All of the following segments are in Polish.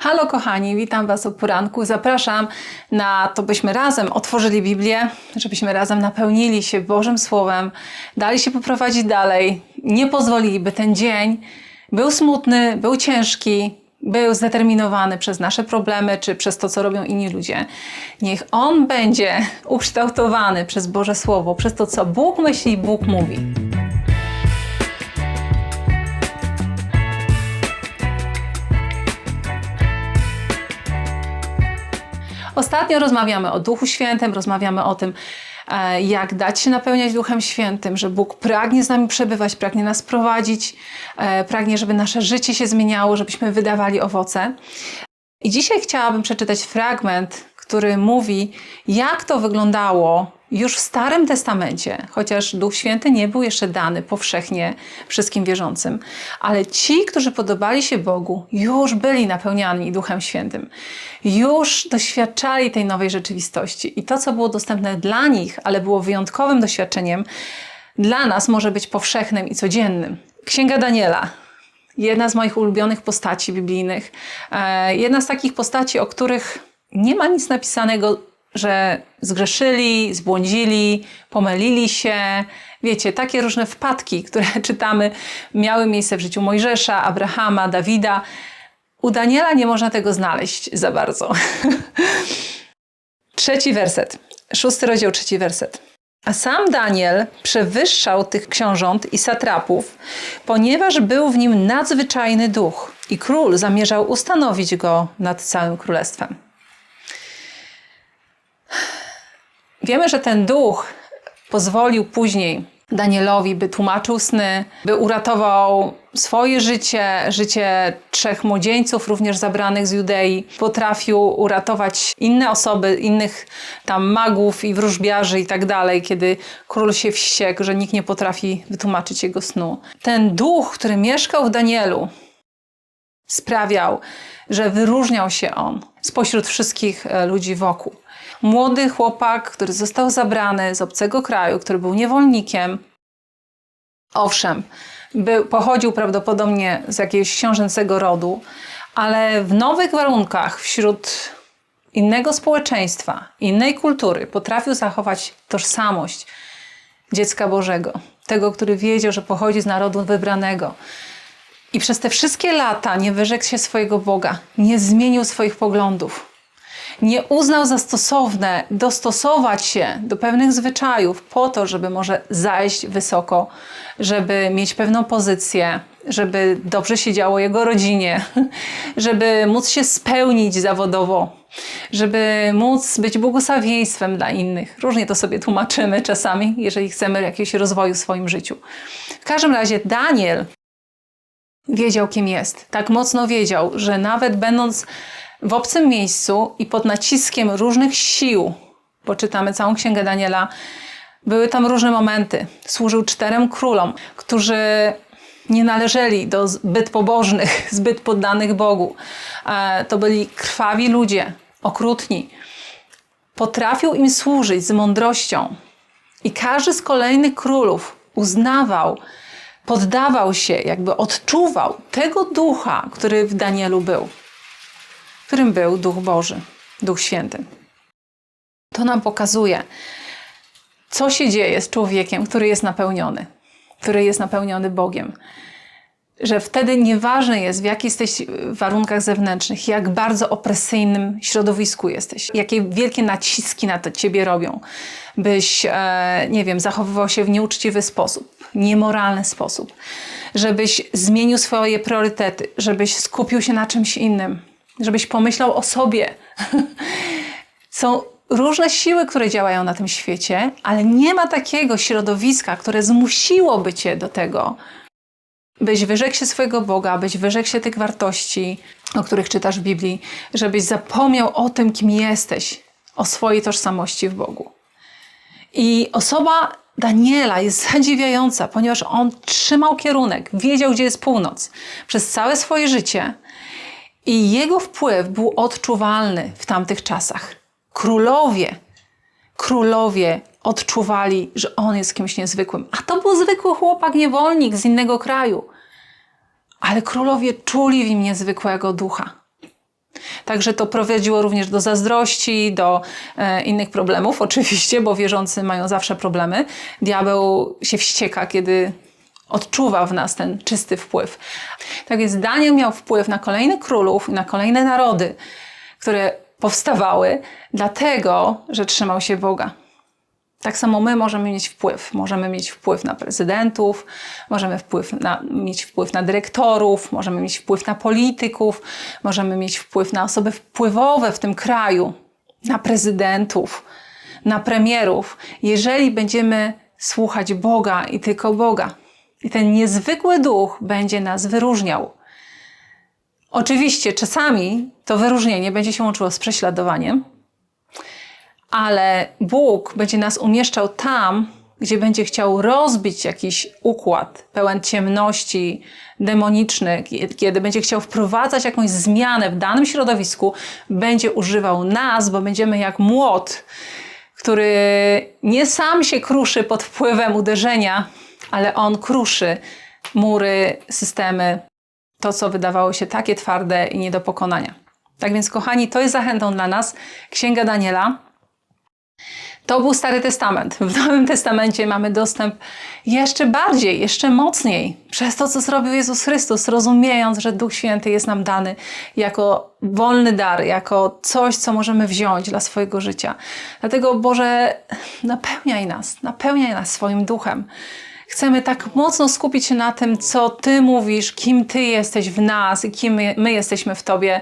Halo kochani, witam Was o poranku. Zapraszam na to, byśmy razem otworzyli Biblię, żebyśmy razem napełnili się Bożym Słowem, dali się poprowadzić dalej, nie pozwolili, by ten dzień był smutny, był ciężki, był zdeterminowany przez nasze problemy czy przez to, co robią inni ludzie. Niech on będzie ukształtowany przez Boże Słowo, przez to, co Bóg myśli, Bóg mówi. Ostatnio rozmawiamy o Duchu Świętym, rozmawiamy o tym, e, jak dać się napełniać Duchem Świętym, że Bóg pragnie z nami przebywać, pragnie nas prowadzić, e, pragnie, żeby nasze życie się zmieniało, żebyśmy wydawali owoce. I dzisiaj chciałabym przeczytać fragment, który mówi, jak to wyglądało już w Starym Testamencie, chociaż Duch Święty nie był jeszcze dany powszechnie wszystkim wierzącym, ale ci, którzy podobali się Bogu, już byli napełniani Duchem Świętym, już doświadczali tej nowej rzeczywistości. I to, co było dostępne dla nich, ale było wyjątkowym doświadczeniem, dla nas może być powszechnym i codziennym. Księga Daniela, jedna z moich ulubionych postaci biblijnych. E, Jedna z takich postaci, o których nie ma nic napisanego, że zgrzeszyli, zbłądzili, pomylili się. Wiecie, takie różne wpadki, które czytamy, miały miejsce w życiu Mojżesza, Abrahama, Dawida. U Daniela nie można tego znaleźć za bardzo. Trzeci werset. Szósty rozdział, trzeci werset. A sam Daniel przewyższał tych książąt i satrapów, ponieważ był w nim nadzwyczajny duch i król zamierzał ustanowić go nad całym królestwem. Wiemy, że ten duch pozwolił później Danielowi, by tłumaczył sny, by uratował swoje życie, życie trzech młodzieńców, również zabranych z Judei. Potrafił uratować inne osoby, innych tam magów i wróżbiarzy i tak dalej, kiedy król się wściekł, że nikt nie potrafi wytłumaczyć jego snu. Ten duch, który mieszkał w Danielu, sprawiał, że wyróżniał się on spośród wszystkich e, ludzi wokół. Młody chłopak, który został zabrany z obcego kraju, który był niewolnikiem, owszem, był, pochodził prawdopodobnie z jakiegoś książęcego rodu, ale w nowych warunkach, wśród innego społeczeństwa, innej kultury, potrafił zachować tożsamość dziecka Bożego, tego, który wiedział, że pochodzi z narodu wybranego. I przez te wszystkie lata nie wyrzekł się swojego Boga, nie zmienił swoich poglądów. Nie uznał za stosowne dostosować się do pewnych zwyczajów po to, żeby może zajść wysoko, żeby mieć pewną pozycję, żeby dobrze się działo jego rodzinie, żeby móc się spełnić zawodowo, żeby móc być błogosławieństwem dla innych. Różnie to sobie tłumaczymy czasami, jeżeli chcemy jakiegoś rozwoju w swoim życiu. W każdym razie Daniel wiedział, kim jest. Tak mocno wiedział, że nawet będąc w obcym miejscu i pod naciskiem różnych sił, bo czytamy całą księgę Daniela, były tam różne momenty. Służył czterem królom, którzy nie należeli do zbyt pobożnych, zbyt poddanych Bogu. E, To byli krwawi ludzie, okrutni. Potrafił im służyć z mądrością. I każdy z kolejnych królów uznawał, poddawał się, jakby odczuwał tego ducha, który w Danielu był, którym był Duch Boży, Duch Święty. To nam pokazuje, co się dzieje z człowiekiem, który jest napełniony, który jest napełniony Bogiem. Że wtedy nieważne jest, w jakich jesteś warunkach zewnętrznych, jak bardzo opresyjnym środowisku jesteś, jakie wielkie naciski na to ciebie robią, byś, e, nie wiem, zachowywał się w nieuczciwy sposób, niemoralny sposób, żebyś zmienił swoje priorytety, żebyś skupił się na czymś innym, żebyś pomyślał o sobie. Są różne siły, które działają na tym świecie, ale nie ma takiego środowiska, które zmusiłoby cię do tego, byś wyrzekł się swojego Boga, byś wyrzekł się tych wartości, o których czytasz w Biblii, żebyś zapomniał o tym, kim jesteś, o swojej tożsamości w Bogu. I osoba Daniela jest zadziwiająca, ponieważ on trzymał kierunek, wiedział, gdzie jest północ przez całe swoje życie i jego wpływ był odczuwalny w tamtych czasach. Królowie, królowie odczuwali, że on jest kimś niezwykłym. A to był zwykły chłopak, niewolnik z innego kraju. Ale królowie czuli w nim niezwykłego ducha. Także to prowadziło również do zazdrości, do e, innych problemów, oczywiście, bo wierzący mają zawsze problemy. Diabeł się wścieka, kiedy odczuwa w nas ten czysty wpływ. Tak więc Daniel miał wpływ na kolejnych królów i na kolejne narody, które powstawały, dlatego, że trzymał się Boga. Tak samo my możemy mieć wpływ. Możemy mieć wpływ na prezydentów, możemy wpływ na, mieć wpływ na dyrektorów, możemy mieć wpływ na polityków, możemy mieć wpływ na osoby wpływowe w tym kraju, na prezydentów, na premierów, jeżeli będziemy słuchać Boga i tylko Boga. I ten niezwykły duch będzie nas wyróżniał. Oczywiście czasami to wyróżnienie będzie się łączyło z prześladowaniem, ale Bóg będzie nas umieszczał tam, gdzie będzie chciał rozbić jakiś układ pełen ciemności, demoniczny, kiedy będzie chciał wprowadzać jakąś zmianę w danym środowisku, będzie używał nas, bo będziemy jak młot, który nie sam się kruszy pod wpływem uderzenia, ale on kruszy mury, systemy, to co wydawało się takie twarde i nie do pokonania. Tak więc, kochani, to jest zachętą dla nas. Księga Daniela, to był Stary Testament. W Nowym Testamencie mamy dostęp jeszcze bardziej, jeszcze mocniej przez to, co zrobił Jezus Chrystus, rozumiejąc, że Duch Święty jest nam dany jako wolny dar, jako coś, co możemy wziąć dla swojego życia. Dlatego, Boże, napełniaj nas, napełniaj nas swoim duchem. Chcemy tak mocno skupić się na tym, co Ty mówisz, kim Ty jesteś w nas i kim my, my jesteśmy w Tobie,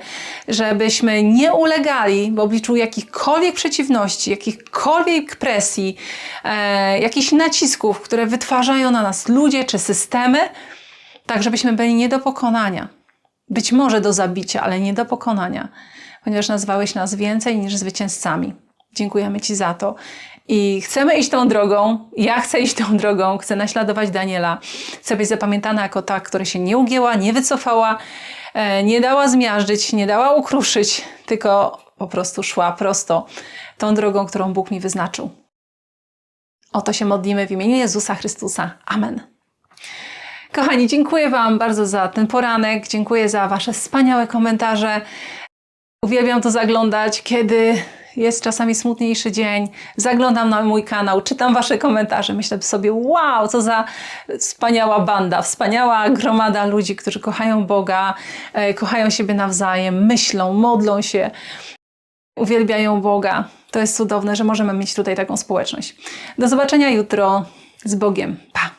żebyśmy nie ulegali w obliczu jakichkolwiek przeciwności, jakichkolwiek presji, e, jakichś nacisków, które wytwarzają na nas ludzie czy systemy, tak żebyśmy byli nie do pokonania. Być może do zabicia, ale nie do pokonania, ponieważ nazwałeś nas więcej niż zwycięzcami. Dziękujemy Ci za to. I chcemy iść tą drogą. Ja chcę iść tą drogą, chcę naśladować Daniela. Chcę być zapamiętana jako ta, która się nie ugięła, nie wycofała, e, nie dała zmiażdżyć, nie dała ukruszyć, tylko po prostu szła prosto tą drogą, którą Bóg mi wyznaczył. O to się modlimy w imieniu Jezusa Chrystusa. Amen. Kochani, dziękuję Wam bardzo za ten poranek. Dziękuję za Wasze wspaniałe komentarze. Uwielbiam to zaglądać, kiedy jest czasami smutniejszy dzień, zaglądam na mój kanał, czytam Wasze komentarze, myślę sobie, wow, co za wspaniała banda, wspaniała gromada ludzi, którzy kochają Boga, e, kochają siebie nawzajem, myślą, modlą się, uwielbiają Boga. To jest cudowne, że możemy mieć tutaj taką społeczność. Do zobaczenia jutro z Bogiem. Pa!